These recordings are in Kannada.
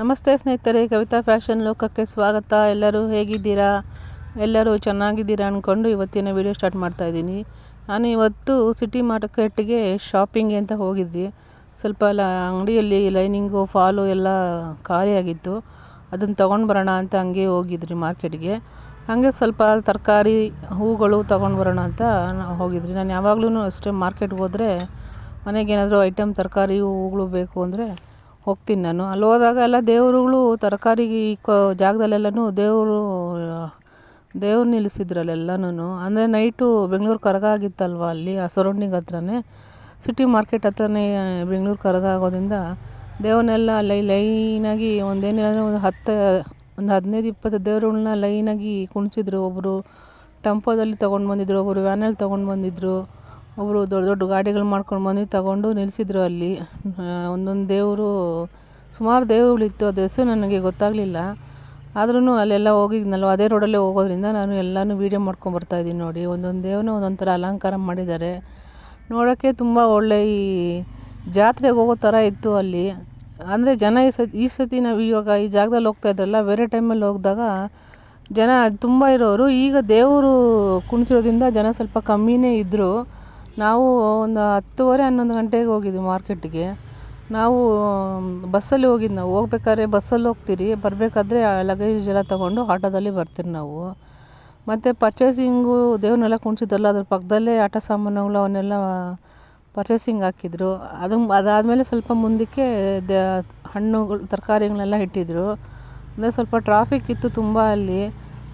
ನಮಸ್ತೆ ಸ್ನೇಹಿತರೆ, ಕವಿತಾ ಫ್ಯಾಷನ್ ಲೋಕಕ್ಕೆ ಸ್ವಾಗತ. ಎಲ್ಲರೂ ಹೇಗಿದ್ದೀರಾ? ಎಲ್ಲರೂ ಚೆನ್ನಾಗಿದ್ದೀರಾ ಅಂದ್ಕೊಂಡು ಇವತ್ತಿನ ವಿಡಿಯೋ ಸ್ಟಾರ್ಟ್ ಮಾಡ್ತಾ ಇದ್ದೀನಿ. ನಾನು ಇವತ್ತು ಸಿಟಿ ಮಾರ್ಕೆಟ್ಗೆ ಶಾಪಿಂಗ್ ಅಂತ ಹೋಗಿದ್ವಿ. ಸ್ವಲ್ಪ ಲ, ಅಂಗಡಿಯಲ್ಲಿ ಲೈನಿಂಗು ಫಾಲು ಎಲ್ಲ ಖಾಲಿಯಾಗಿತ್ತು ಅದನ್ನು ತೊಗೊಂಡು ಬರೋಣ ಅಂತ ಹಂಗೆ ಹೋಗಿದ್ರಿ ಮಾರ್ಕೆಟ್ಗೆ ಹಾಗೆ ಸ್ವಲ್ಪ ತರಕಾರಿ, ಹೂಗಳು ತೊಗೊಂಡು ಬರೋಣ ಅಂತ ಹೋಗಿದ್ರಿ. ನಾನು ಯಾವಾಗಲೂ ಅಷ್ಟೇ ಮಾರ್ಕೆಟ್ಗೆ ಹೋದರೆ ಮನೆಗೆ ಏನಾದರೂ ಐಟಮ್ ತರಕಾರಿ, ಹೂಗಳು ಬೇಕು ಅಂದರೆ ಹೋಗ್ತೀನಿ ನಾನು. ಅಲ್ಲಿ ಹೋದಾಗ ಎಲ್ಲ ದೇವರುಗಳು ತರಕಾರಿ ಕೊ ಜಾಗದಲ್ಲೆಲ್ಲನೂ ದೇವರು, ದೇವ್ರು ನಿಲ್ಲಿಸಿದ್ರು ಅಲ್ಲೆಲ್ಲನೂ ಅಂದರೆ ನೈಟು ಬೆಂಗಳೂರು ಕರಗ ಆಗಿತ್ತಲ್ವ ಅಲ್ಲಿ, ಆ ಸರೌಂಡಿಂಗ್ ಹತ್ರನೇ? ಸಿಟಿ ಮಾರ್ಕೆಟ್ ಹತ್ರನೇ ಬೆಂಗಳೂರು ಕರಗ ಆಗೋದ್ರಿಂದ ದೇವ್ರನ್ನೆಲ್ಲ ಲೈ, ಲೈನಾಗಿ ಒಂದೇನಿಲ್ಲ ಒಂದು ಹತ್ತು, ಒಂದು ಹದಿನೈದು, ಇಪ್ಪತ್ತು ದೇವ್ರುಗಳ್ನ ಲೈನಾಗಿ ಕುಣಿಸಿದ್ರು ಒಬ್ಬರು ಟೆಂಪೋದಲ್ಲಿ ತೊಗೊಂಡು ಬಂದಿದ್ದರು ಒಬ್ಬರು ವ್ಯಾನಲ್ಲಿ ತೊಗೊಂಡು ಬಂದಿದ್ದರು ಒಬ್ಬರು ದೊಡ್ಡ ದೊಡ್ಡ ಗಾಡಿಗಳು ಮಾಡ್ಕೊಂಡು ಬಂದು ತಗೊಂಡು ನಿಲ್ಲಿಸಿದ್ರು ಅಲ್ಲಿ. ಒಂದೊಂದು ದೇವರು, ಸುಮಾರು ದೇವರುಗಳಿತ್ತು, ಅದು ಹೆಸರು ನನಗೆ ಗೊತ್ತಾಗಲಿಲ್ಲ. ಆದ್ರೂ ಅಲ್ಲೆಲ್ಲ ಹೋಗಿದ್ನಲ್ವ, ಅದೇ ರೋಡಲ್ಲೇ ಹೋಗೋದ್ರಿಂದ ನಾನು ಎಲ್ಲನೂ ವೀಡಿಯೋ ಮಾಡ್ಕೊಂಡು ಬರ್ತಾ ಇದ್ದೀನಿ ನೋಡಿ. ಒಂದೊಂದು ದೇವ್ರನ್ನ ಒಂದೊಂದು ಥರ ಅಲಂಕಾರ ಮಾಡಿದ್ದಾರೆ. ನೋಡೋಕ್ಕೆ ತುಂಬ ಒಳ್ಳೆ ಈ ಜಾತ್ರೆಗೆ ಹೋಗೋ ಥರ ಇತ್ತು ಅಲ್ಲಿ. ಅಂದರೆ ಜನ ಈ ಸತಿ ಈ ಸತಿ ನಾವು ಇವಾಗ ಈ ಜಾಗದಲ್ಲಿ ಹೋಗ್ತಾ ಇದ್ರಲ್ಲ, ಬೇರೆ ಟೈಮಲ್ಲಿ ಹೋಗಿದಾಗ ಜನ ತುಂಬ ಇರೋರು. ಈಗ ದೇವರು ಕುಣಿಸಿರೋದ್ರಿಂದ ಜನ ಸ್ವಲ್ಪ ಕಮ್ಮಿನೇ ಇದ್ದರು ನಾವು ಒಂದು ಹತ್ತುವರೆ, ಹನ್ನೊಂದು ಗಂಟೆಗೆ ಹೋಗಿದ್ವಿ ಮಾರ್ಕೆಟಿಗೆ. ನಾವು ಬಸ್ಸಲ್ಲಿ ಹೋಗಿದ್ದು ನಾವು. ಹೋಗ್ಬೇಕಾದ್ರೆ ಬಸ್ಸಲ್ಲಿ ಹೋಗ್ತೀರಿ, ಬರಬೇಕಾದ್ರೆ ಲಗೇಜ್ ಎಲ್ಲ ತಗೊಂಡು ಆಟೋದಲ್ಲಿ ಬರ್ತೀರಿ ನಾವು. ಮತ್ತು ಪರ್ಚೇಸಿಂಗು ದೇವ್ರನ್ನೆಲ್ಲ ಕುಣಿಸಿದ್ರಲ್ಲ ಅದ್ರ ಪಕ್ಕದಲ್ಲೇ ಆಟ ಸಾಮಾನುಗಳು ಅವನ್ನೆಲ್ಲ ಪರ್ಚೇಸಿಂಗ್ ಹಾಕಿದ್ರು. ಅದು, ಅದಾದಮೇಲೆ ಸ್ವಲ್ಪ ಮುಂದಕ್ಕೆ ದ, ಹಣ್ಣುಗಳು, ತರಕಾರಿಗಳನ್ನೆಲ್ಲ ಇಟ್ಟಿದ್ರು. ಅಂದರೆ ಸ್ವಲ್ಪ ಟ್ರಾಫಿಕ್ ಇತ್ತು ತುಂಬ ಅಲ್ಲಿ.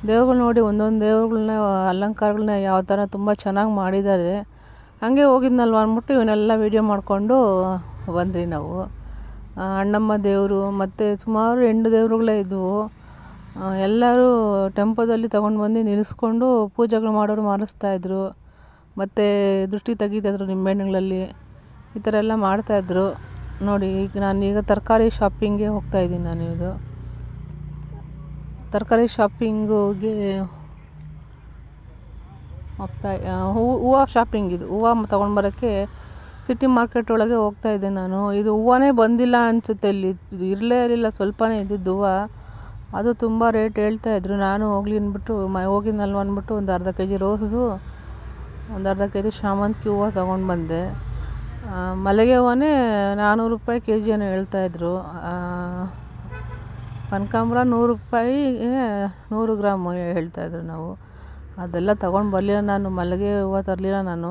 ದೇವ್ರುಗಳು ನೋಡಿ ಒಂದೊಂದು ದೇವ್ರುಗಳನ್ನ ಅಲಂಕಾರಗಳನ್ನ ಯಾವ ಥರ ತುಂಬ ಚೆನ್ನಾಗಿ ಮಾಡಿದ್ದಾರೆ. ಹಾಗೆ ಹೋಗಿದ್ನಲ್ವ ಅಂದ್ಬಿಟ್ಟು ಇವನ್ನೆಲ್ಲ ವೀಡಿಯೋ ಮಾಡಿಕೊಂಡು ಬಂದ್ವಿ ನಾವು. ಅಣ್ಣಮ್ಮ ದೇವರು ಮತ್ತು ಸುಮಾರು ಹೆಣ್ಣು ದೇವರುಗಳೇ ಇದ್ದವು ಎಲ್ಲರೂ ಟೆಂಪೋದಲ್ಲಿ ತೊಗೊಂಡು ಬಂದು ನಿಲ್ಲಿಸ್ಕೊಂಡು ಪೂಜೆಗಳು ಮಾಡೋರು ಮಾರಿಸ್ತಾಯಿದ್ರು ಮತ್ತು ದೃಷ್ಟಿ ತೆಗಿತಾಯಿದ್ರು ನಿಂಬೆಹಣ್ಣುಗಳಲ್ಲಿ ಈ ಥರ ಎಲ್ಲ ಮಾಡ್ತಾಯಿದ್ರು ನೋಡಿ, ಈಗ ನಾನೀಗ ತರಕಾರಿ ಶಾಪಿಂಗ್ಗೆ ಹೋಗ್ತಾಯಿದ್ದೀನಿ ಇದು ತರಕಾರಿ ಶಾಪಿಂಗುಗೆ ಹೋಗ್ತಾ ಹೂವು ಹೂವು ಶಾಪಿಂಗ್ ಇದು. ಹೂವು ತೊಗೊಂಡು ಬರೋಕ್ಕೆ ಸಿಟಿ ಮಾರ್ಕೆಟ್ ಒಳಗೆ ಹೋಗ್ತಾಯಿದ್ದೆ ನಾನು. ಇದು ಹೂವನೇ ಬಂದಿಲ್ಲ ಅನಿಸುತ್ತೆ ಇಲ್ಲಿ. ಇರಲೇ ಇರಲಿಲ್ಲ, ಸ್ವಲ್ಪನೇ ಇದ್ದಿದ್ದು ಹೂವು. ಅದು ತುಂಬ ರೇಟ್ ಹೇಳ್ತಾಯಿದ್ರು ನಾನು ಹೋಗ್ಲಿ ಅಂದ್ಬಿಟ್ಟು, ಮ ಹೋಗಿದ್ನಲ್ವ ಅಂದ್ಬಿಟ್ಟು ಒಂದು ಅರ್ಧ ಕೆ ಜಿ ರೋಸು ಒಂದು ಅರ್ಧ ಕೆ ಜಿ ಶಾಮಂತಿಗೆ ಹೂವು ತೊಗೊಂಡು ಬಂದೆ. ಮಲ್ಲಿಗೆ ಹೂವನೇ ನಾನ್ನೂರು ರೂಪಾಯಿ ಕೆ ಜಿ ಏನೋ ಹೇಳ್ತಾಯಿದ್ರು ಕನಕಾಂಬ್ರ ನೂರು ರೂಪಾಯಿ ನೂರು ಗ್ರಾಮ್ ಹೇಳ್ತಾಯಿದ್ರು ನಾವು. ಅದೆಲ್ಲ ತಗೊಂಡು ಬರಲಿಲ್ಲ ನಾನು, ಮಲ್ಲಿಗೆ ಹೂವು ತರಲಿಲ್ಲ ನಾನು.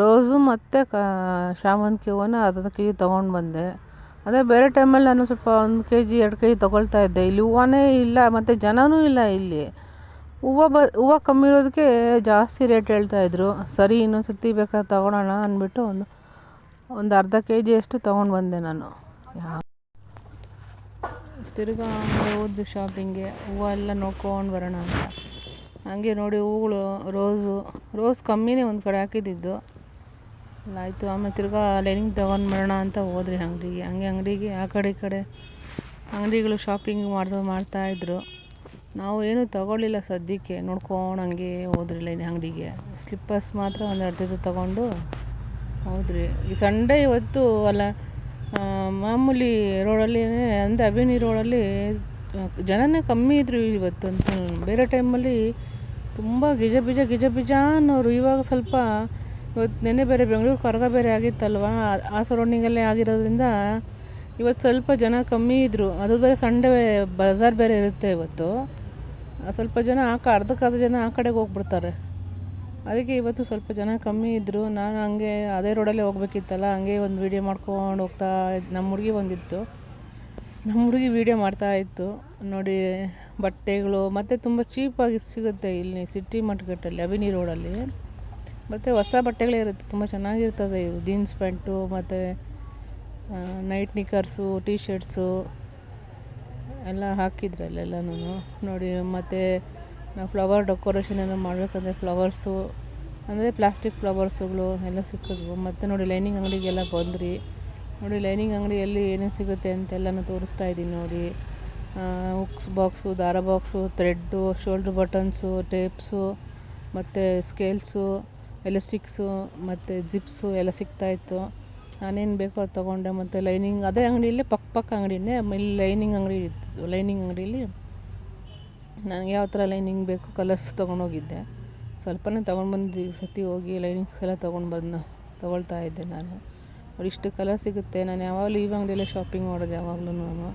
ರೋಸು ಮತ್ತು ಕ ಶಾಮಂತಿಗೆ ಹೂವನ್ನ ಅರ್ಧ ಕೆ ಜಿ ತೊಗೊಂಡು ಬಂದೆ. ಅದೇ ಬೇರೆ ಟೈಮಲ್ಲಿ ನಾನು ಸ್ವಲ್ಪ ಒಂದು ಕೆ ಜಿ ಎರಡು ಕೆ ಜಿ ತೊಗೊಳ್ತಾ ಇದ್ದೆ. ಇಲ್ಲಿ ಹೂವನೇ ಇಲ್ಲ, ಮತ್ತು ಜನನೂ ಇಲ್ಲ ಇಲ್ಲಿ. ಹೂವು ಬ, ಹೂವು ಕಮ್ಮಿ ಇರೋದಕ್ಕೆ ಜಾಸ್ತಿ ರೇಟ್ ಹೇಳ್ತಾಯಿದ್ರು ಸರಿ, ಇನ್ನೊಂದು ಸರ್ತಿ ಬೇಕಾದ್ರೆ ತೊಗೊಳೋಣ ಅಂದ್ಬಿಟ್ಟು ಒಂದು ಒಂದು ಅರ್ಧ ಕೆ ಜಿಯಷ್ಟು ತೊಗೊಂಡು ಬಂದೆ ನಾನು. ತಿರ್ಗಾ ಹೋದ್ದು ಶಾಪಿಂಗ್ಗೆ ಹೂವು ಎಲ್ಲ ನೋಡ್ಕೊಂಡು ಬರೋಣ ಅಂತ. ಹಾಗೆ ನೋಡಿ ಹೂಗಳು, ರೋಸು, ರೋಸ್ ಕಮ್ಮಿನೇ ಒಂದು ಕಡೆ ಹಾಕಿದ್ದಿದ್ದು. ಆಯಿತು, ಆಮೇಲೆ ತಿರ್ಗಾ ಲೈನಿಂಗ್ ತೊಗೊಂಡು ಬರೋಣ ಅಂತ ಹೋದ್ರಿ ಅಂಗಡಿಗೆ. ಹಂಗೆ ಅಂಗಡಿಗೆ, ಆ ಕಡೆ ಈ ಕಡೆ ಅಂಗಡಿಗಳು ಶಾಪಿಂಗ್ ಮಾಡ್ದು ಮಾಡ್ತಾಯಿದ್ರು ನಾವು ಏನೂ ತಗೊಳ್ಳಿಲ್ಲ ಸದ್ಯಕ್ಕೆ. ನೋಡ್ಕೊಂಡು ಹಂಗೆ ಹೋದ್ರಿ ಲೈನ್ ಅಂಗಡಿಗೆ. ಸ್ಲಿಪ್ಪರ್ಸ್ ಮಾತ್ರ ಒಂದು ಜೊತೆ ತೊಗೊಂಡು ಹೋದ್ರಿ. ಈ ಸಂಡೇ ಇವತ್ತು ಅಲ್ಲ ಮಾಮೂಲಿ ರೋಡಲ್ಲಿ ಅಂದರೆ ಅಭಿನಿ ರೋಡಲ್ಲಿ ಜನನೇ ಕಮ್ಮಿ ಇದ್ದರು ಇವತ್ತು ಅಂತ ಬೇರೆ ಟೈಮಲ್ಲಿ ತುಂಬ ಗಿಜ ಬಿಜ ಗಿಜ ಬಿಜ ಅನ್ನೋರು. ಇವಾಗ ಸ್ವಲ್ಪ ಇವತ್ತು ನೆನ್ನೆ ಬೇರೆ ಬೆಂಗಳೂರು ಕರಗ ಬೇರೆ ಆಗಿತ್ತಲ್ವ? ಆ ಸರೌಂಡಿಂಗಲ್ಲೇ ಆಗಿರೋದ್ರಿಂದ ಇವತ್ತು ಸ್ವಲ್ಪ ಜನ ಕಮ್ಮಿ ಇದ್ದರು ಅದು ಬೇರೆ ಸಂಡೇ ಬಜಾರ್ ಬೇರೆ ಇರುತ್ತೆ ಇವತ್ತು. ಸ್ವಲ್ಪ ಜನ ಆ ಕ ಅರ್ಧಕ್ಕರ್ಧ ಜನ ಆ ಕಡೆಗೆ ಹೋಗ್ಬಿಡ್ತಾರೆ. ಅದಕ್ಕೆ ಇವತ್ತು ಸ್ವಲ್ಪ ಜನ ಕಮ್ಮಿ ಇದ್ದರು ನಾನು ಹಂಗೆ ಅದೇ ರೋಡಲ್ಲೇ ಹೋಗ್ಬೇಕಿತ್ತಲ್ಲ, ಹಂಗೆ ಒಂದು ವೀಡಿಯೋ ಮಾಡ್ಕೊಂಡು ಹೋಗ್ತಾ ನಮ್ಮ ಹುಡುಗಿ ಬಂದಿತ್ತು. ನಮ್ಮ ಹುಡುಗಿ ವೀಡಿಯೋ ಮಾಡ್ತಾ ಇತ್ತು. ನೋಡಿ, ಬಟ್ಟೆಗಳು, ಮತ್ತು ತುಂಬ ಚೀಪಾಗಿ ಸಿಗುತ್ತೆ ಇಲ್ಲಿ ಸಿಟಿ ಮಾರ್ಕೆಟಲ್ಲಿ ಅವಿನಿ ರೋಡಲ್ಲಿ ಮತ್ತು ಹೊಸ ಬಟ್ಟೆಗಳೇ ಇರುತ್ತೆ, ತುಂಬ ಚೆನ್ನಾಗಿರ್ತದೆ ಇದು ಜೀನ್ಸ್ ಪ್ಯಾಂಟು ಮತ್ತು ನೈಟ್ ನಿಕ್ಕರ್ಸು ಟೀ ಶರ್ಟ್ಸು ಎಲ್ಲ ಹಾಕಿದ್ರು ಅಲ್ಲೆಲ್ಲನೂ ನೋಡಿ, ಮತ್ತು ನಾವು ಫ್ಲವರ್ ಡೆಕೋರೇಷನ್ ಏನೋ ಮಾಡಬೇಕಂದ್ರೆ ಫ್ಲವರ್ಸು ಅಂದರೆ ಪ್ಲಾಸ್ಟಿಕ್ ಫ್ಲವರ್ಸುಗಳು ಎಲ್ಲ ಸಿಕ್ಕಿದ್ವು. ಮತ್ತು ನೋಡಿ ಲೈನಿಂಗ್ ಅಂಗಡಿಗೆಲ್ಲ ಬಂದ್ರಿ. ನೋಡಿ, ಲೈನಿಂಗ್ ಅಂಗಡಿಯಲ್ಲಿ ಏನೇನು ಸಿಗುತ್ತೆ ಅಂತೆಲ್ಲನೂ ತೋರಿಸ್ತಾ ಇದ್ದೀನಿ ನೋಡಿ. ಹುಕ್ಸ್ ಬಾಕ್ಸು ದಾರ box thread shoulder buttons tapes ಮತ್ತು ಸ್ಕೇಲ್ಸು ಎಲಾಸ್ಟಿಕ್ಸು ಮತ್ತು ಜಿಪ್ಸು ಎಲ್ಲ ಸಿಗ್ತಾಯಿತ್ತು ನಾನೇನು ಬೇಕೋ ಅದು ತೊಗೊಂಡೆ, ಮತ್ತು ಲೈನಿಂಗ್, ಅದೇ ಅಂಗಡಿಯಲ್ಲೇ ಪಕ್ಕ ಪಕ್ಕ ಅಂಗಡಿನೇ ಇಲ್ಲಿ ಲೈನಿಂಗ್ ಅಂಗಡಿ ಇತ್ತು, ಲೈನಿಂಗ್ ಅಂಗಡೀಲಿ ನನಗೆ ಯಾವ ಥರ ಲೈನಿಂಗ್ ಬೇಕು ಕಲರ್ಸ್ ತೊಗೊಂಡೋಗಿದ್ದೆ. ಸ್ವಲ್ಪನೇ ತೊಗೊಂಡ್ಬಂದು ಈ ಸತಿ ಹೋಗಿ ಲೈನಿಂಗ್ಸ್ ಎಲ್ಲ ತೊಗೊಂಡು ಬಂದು, ತೊಗೊಳ್ತಾ ಇದ್ದೆ ನಾನು. ನೋಡಿ ಇಷ್ಟು ಕಲರ್ ಸಿಗುತ್ತೆ. ನಾನು ಯಾವಾಗಲೂ ಈ ಅಂಗಡಿಯಲ್ಲೇ ಶಾಪಿಂಗ್ ಮಾಡೋದು ಯಾವಾಗಲೂ ನಾನು.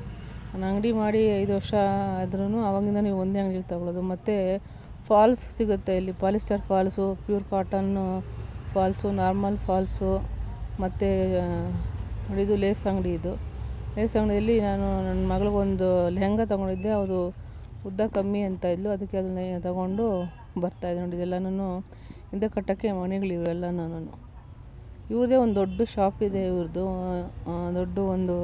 ನಾನು ಅಂಗಡಿ ಮಾಡಿ ಐದು ವರ್ಷ ಆದ್ರೂ ಆವಾಗಿಂದ ನೀವು ಒಂದೇ ಅಂಗಡಿಯಲ್ಲಿ ತಗೊಳ್ಳೋದು. ಮತ್ತು ಫಾಲ್ಸ್ ಸಿಗುತ್ತೆ ಇಲ್ಲಿ. Polyester falls pure cotton falls normal falls ಮತ್ತು ಇದು ಲೇಸ್ ಅಂಗಡಿ ಇದು. ಲೇಸ್ ಅಂಗಡಿಯಲ್ಲಿ ನಾನು ನನ್ನ ಮಗಳಿಗೊಂದು ಲೆಹಂಗಾ ತೊಗೊಂಡಿದ್ದೆ. ಅದು ಉದ್ದ ಕಮ್ಮಿ ಅಂತ ಇದ್ಲು. ಅದಕ್ಕೆ ಅದನ್ನ ತಗೊಂಡು ಬರ್ತಾಯಿದ್ದೆ ನೋಡಿ, ಇದೆಲ್ಲನೂ ಹಿಂದೆ ಕಟ್ಟೋಕ್ಕೆ ಮಣಿಗಳಿವೆ ಎಲ್ಲನೂ ಇವ್ರದೇ ಒಂದು ದೊಡ್ಡ ಶಾಪ್ ಇದೆ ಇವ್ರದ್ದು ದೊಡ್ಡ ಒಂದು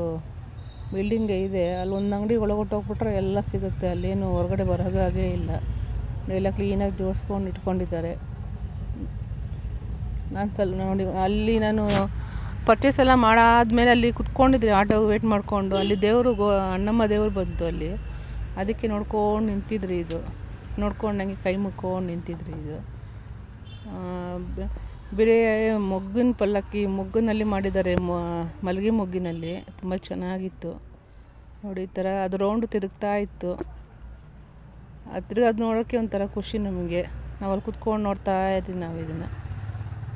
ಬಿಲ್ಡಿಂಗ್ ಇದೆ. ಅಲ್ಲಿ ಒಂದು ಅಂಗಡಿ ಒಳಗೊಟ್ಟು ಹೋಗ್ಬಿಟ್ರೆ ಎಲ್ಲ ಸಿಗುತ್ತೆ. ಅಲ್ಲೇನು ಹೊರಗಡೆ ಬರೋ ಹಾಗೇ ಇಲ್ಲ. ಎಲ್ಲ ಕ್ಲೀನಾಗಿ ಜೋಡಿಸ್ಕೊಂಡು ಇಟ್ಕೊಂಡಿದ್ದಾರೆ. ನಾನು ಸ್ವಲ್ಪ ನೋಡಿ, ಅಲ್ಲಿ ನಾನು ಪರ್ಚೇಸ್ ಎಲ್ಲ ಮಾಡಾದ್ಮೇಲೆ ಅಲ್ಲಿ ಕುತ್ಕೊಂಡಿದ್ದೆ. ಆಟೋ ವೇಟ್ ಮಾಡಿಕೊಂಡು. ಅಲ್ಲಿ ದೇವರು ಗೋ, ಅಣ್ಣಮ್ಮ ದೇವರು ಬಂತು ಅಲ್ಲಿ. ಅದಕ್ಕೆ ನೋಡ್ಕೊಂಡು ನಿಂತಿದ್ರಿ ಇದು. ನೋಡ್ಕೊಂಡಂಗೆ ಕೈ ಮುಕ್ಕೊಂಡು ನಿಂತಿದ್ರಿ ಇದು. ಬೇರೆ ಮೊಗ್ಗಿನ ಪಲ್ಲಕ್ಕಿ, ಮೊಗ್ಗಿನಲ್ಲಿ ಮಾಡಿದ್ದಾರೆ ಮಲ್ಲಿಗೆ ಮೊಗ್ಗಿನಲ್ಲಿ. ತುಂಬ ಚೆನ್ನಾಗಿತ್ತು. ನೋಡಿ, ಈ ಥರ ಅದು ರೌಂಡ್ ತಿರುಗ್ತಾ ಇತ್ತು. ಅದು ತಿರ್ಗೋದು ನೋಡೋಕ್ಕೆ ಒಂಥರ ಖುಷಿ ನಮಗೆ. ನಾವು ಅಲ್ಲಿ ಕುತ್ಕೊಂಡು ನೋಡ್ತಾ ಇದ್ದೀವಿ ನಾವು ಇದನ್ನು.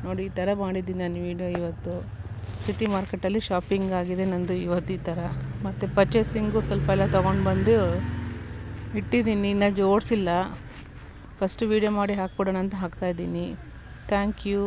ನೋಡಿ, ಈ ಥರ ಮಾಡಿದ್ದೀನಿ ನಾನು ವೀಡಿಯೋ ಇವತ್ತು. ಸಿಟಿ ಮಾರ್ಕೆಟಲ್ಲಿ ಶಾಪಿಂಗ್ ಆಗಿದೆ ನಂದು ಇವತ್ತು ಈ ಥರ. ಮತ್ತು ಪರ್ಚೇಸಿಂಗು ಸ್ವಲ್ಪ ಎಲ್ಲ ತೊಗೊಂಡು ಬಂದು ಇಟ್ಟಿದ್ದೀನಿ. ಇನ್ನೂ ಜೋಡಿಸಿಲ್ಲ. ಫಸ್ಟ್ ವೀಡಿಯೋ ಮಾಡಿ ಹಾಕ್ಬಿಡೋಣ ಅಂತ ಹಾಕ್ತಾಯಿದ್ದೀನಿ ಥ್ಯಾಂಕ್ ಯು